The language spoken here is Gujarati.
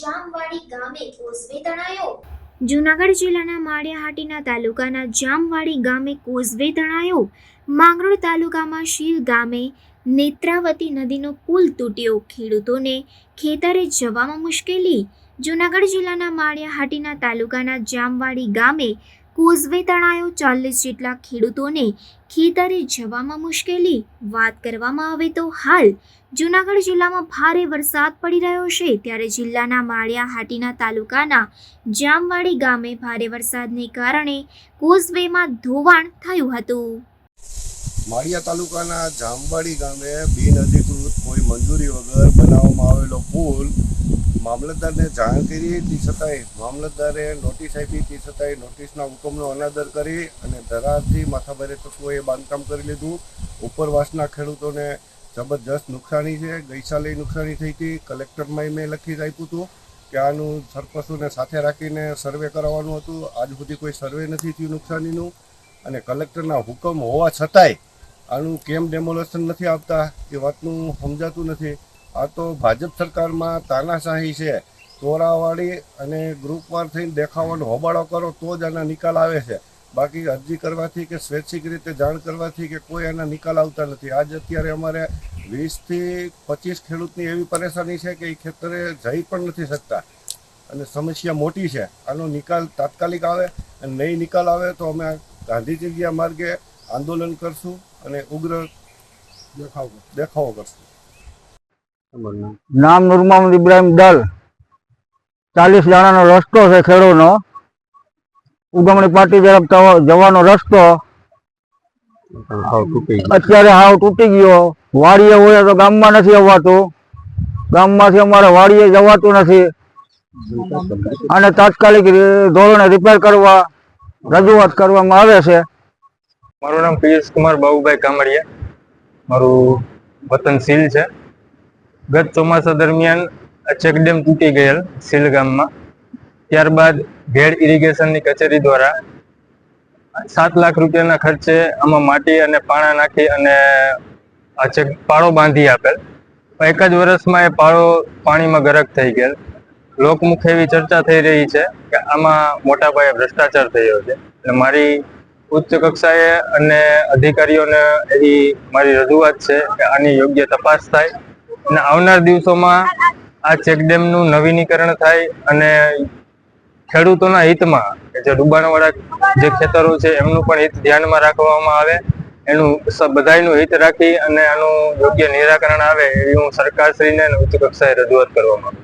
જામવાડી ગામે કોઝવે તણાયો. જૂનાગઢ જિલ્લાના માળિયાહાટીના તાલુકાના જામવાડી ગામે કોઝવે તણાયો. માંગરોળ તાલુકામાં શીલ ગામે નેત્રાવતી નદીનો પુલ તૂટ્યો. ખેડૂતોને ખેતરે જવામાં મુશ્કેલી. જૂનાગઢ જિલ્લાના માળિયાહાટીના તાલુકાના જામવાડી ગામે કોઝવે તણાયો ચાલીસ જેટલા ખેડૂતોને ખેતરે જવામાં મુશ્કેલી, વાત કરવામાં આવે તો હાલ જૂનાગઢ જિલ્લામાં ભારે વરસાદ પડી રહ્યો છે. ત્યારે જિલ્લાના માળિયાહાટીના તાલુકાના જામવાડી ગામે ભારે વરસાદને કારણે કોઝવેમાં ધોવાણ થયું હતું. માળિયા તાલુકાના જામવાડી ગામે બિનઅધિકૃત કોઈ મંજૂરી વગર બનાવવામાં આવેલો પુલ મામલતદારને જાણ કરી તે છતાંય મામલતદારે નોટિસ આપી તે છતાંય નોટિસના હુકમનો અનાદર કરી અને ધરાથી માથાભારે તત્વોએ બાંધકામ કરી લીધું. ઉપરવાસના ખેડૂતોને જબરજસ્ત નુકસાની છે. ગઈસાલે નુકસાની થઈ હતી. કલેક્ટરમાં મેં લખી જ આપ્યું હતું કે આનું સરપંચોને સાથે રાખીને સર્વે કરાવવાનું હતું. આજ સુધી કોઈ સર્વે નથી થયું નુકસાનીનું અને કલેક્ટરના હુકમ હોવા છતાંય આનું કેમ ડેમોલેશન નથી આપતા એ વાતનું સમજાતું નથી. આ તો ભાજપ સરકારમાં તાનાશાહી છે. તોરાવાળી અને ગ્રુપવાર થઈને દેખાવાનો હોબાળો કરો તો જ આના નિકાલ આવે છે. બાકી અરજી કરવાથી કે સ્વૈચ્છિક રીતે જાણ કરવાથી કે કોઈ આના નિકાલ આવતા નથી. આજ અત્યારે અમારે વીસથી પચીસ ખેડૂતની એવી પરેશાની છે કે એ ખેતરે જઈ પણ નથી શકતા. અને સમસ્યા મોટી છે. આનો નિકાલ તાત્કાલિક આવે અને નહીં નિકાલ આવે તો અમે ગાંધીજી માર્ગે આંદોલન કરશું અને ઉગ્ર દેખાવો દેખાવો કરશું. નામ નૂર મોહમ્મદ ઇબ્રાહિમ દલ. ચાલીસ જણાનો રસ્તો છે ખેડૂનો ઉગમણી પાટી તરફ જવાનો રસ્તો. અત્યારે હાવ તૂટી ગયો. વાડીએ હોય તો ગામમાં નથી આવવાતું ગામમાંથી અમારે વાડીએ જવાતું નથી. અને તાત્કાલિક ધોરણે રિપેર કરવા, રજૂઆત કરવામાં આવે છે. મારું નામ પિયુષ કુમાર બાબુભાઈ કામડિયા. મારું વતન સીલ છે. ગત ચોમાસા દરમિયાન ચેકડેમ તૂટી ગયેલ સીલ ગામમાં ત્યારબાદ ભેડ ઇરિગેશનની કચેરી દ્વારા સાત લાખ રૂપિયાના ખર્ચે આમાં માટી અને પાણા નાખી અને આ ચેક પાળો બાંધી આપેલ. એક જ વર્ષમાં એ પાળો પાણીમાં ગરક થઈ ગયેલ. લોકમુખે એવી ચર્ચા થઈ રહી છે કે આમાં મોટા પાયે ભ્રષ્ટાચાર થયો છે. એટલે મારી ઉચ્ચ કક્ષાએ અને અધિકારીઓને એવી મારી રજૂઆત છે કે આની યોગ્ય તપાસ થાય. અને આવનાર દિવસોમાં આ ચેકડેમનું નવીનીકરણ થાય અને ખેડૂતોના હિતમાં જે ડૂબાણવાળા જે ખેતરો છે, એમનું પણ હિત ધ્યાનમાં રાખવામાં આવે. એનું બધાનું હિત રાખી અને આનું યોગ્ય નિરાકરણ આવે એવી હું સરકારશ્રીને ઉચ્ચ કક્ષાએ રજૂઆત કરવા માંગુ છું